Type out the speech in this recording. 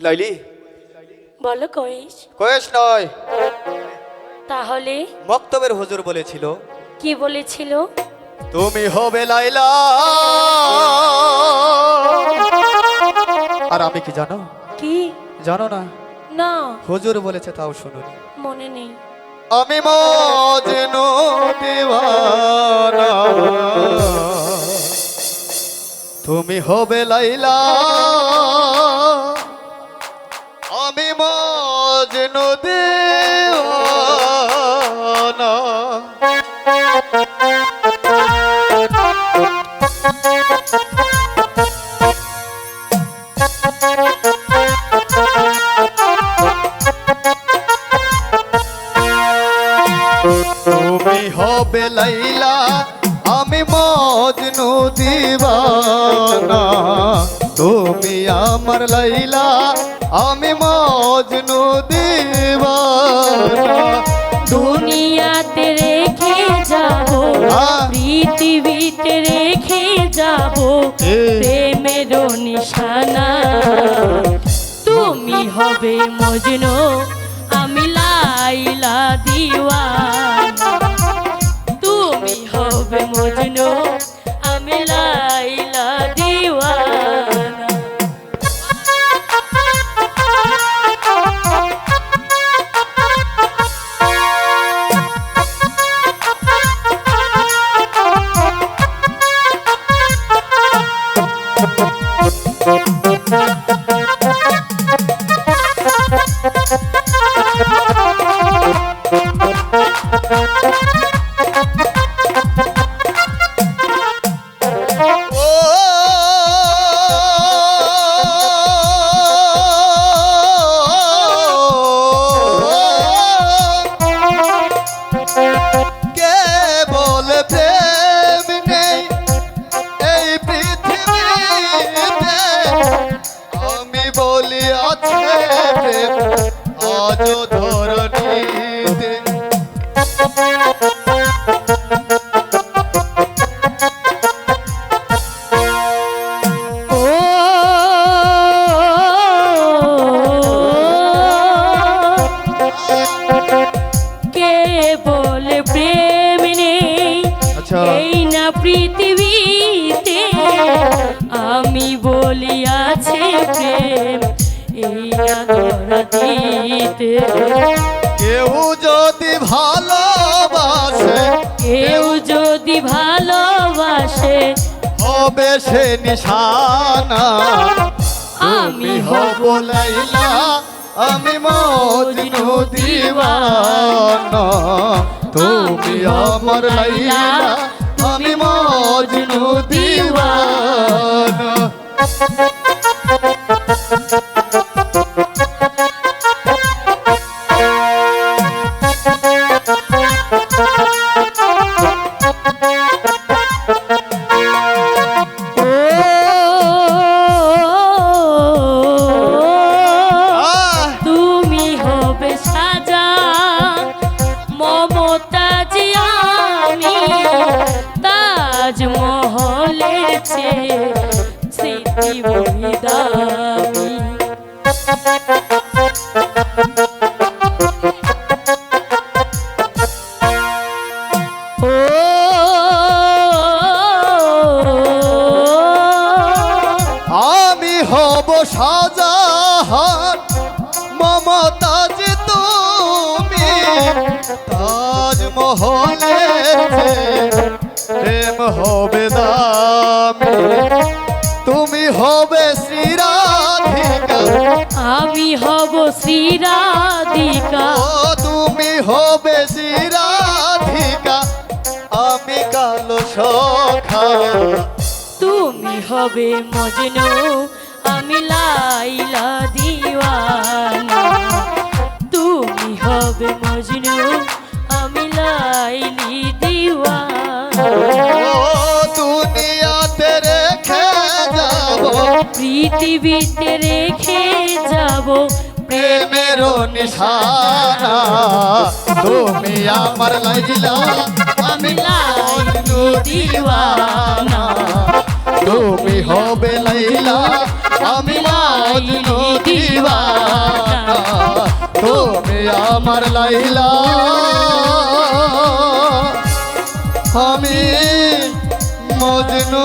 লাইলি? বলো কইস কয়েস নয়। তাহলে? মক্তবের হুজুর বলেছিল কি বলেছিল? তুমি হবে লাইলা। আর আমি কি জানো? কি? জানো না। না। হুজুর বলেছে তাও শুনুনি। মনে নেই। আমি মজনু দিওয়ানা। তুমি হবে লাইলা। দিওয়ানা তুমি হবে লাইলা আমি মজনু দিবানা তুমি আমার লাইলা আমি মজনু দিবানা দুনিয়াতে রেখে যাব। পৃথিবীতে রেখে যাব। প্রেমের নিশানা তুমি হবে মজনু আমি লাইলা দিওয়ানা এই না পৃথিবীতে। আমি বলি আছে প্রেম এই না ধরাতে কেউ যদি ভালোবাসে। কেউ যদি ভালোবাসে হবে সে নিশানা। আমি হব লাইলা আমি মজনু দিওয়ানা। তুমি আমার লাইলা তাজ মহলের চেয়ে স্মৃতি বহিদামি আমি হব মমতাজ তুমি। তাজমহলে প্রেম হবে দামি তুমি হবে শ্রীরাধিকা। আমি হব শ্রীরাধিকা। ও তুমি হবে শ্রীরাধিকা। আমি কালো সখা। তুমি হবে মজনু। আমি লাইলা দিওয়ানা। তুমি হবে মজনু। পৃথিবীতে রেখে যাব প্রেমের নিশানা। তুমি আমার লাগিলা আমি লাগলু দিওয়ানা। তুমি হবে লাইলা, আমি লাগলু দিওয়ানা। তুমি আমার লাইলা। আমি মজনু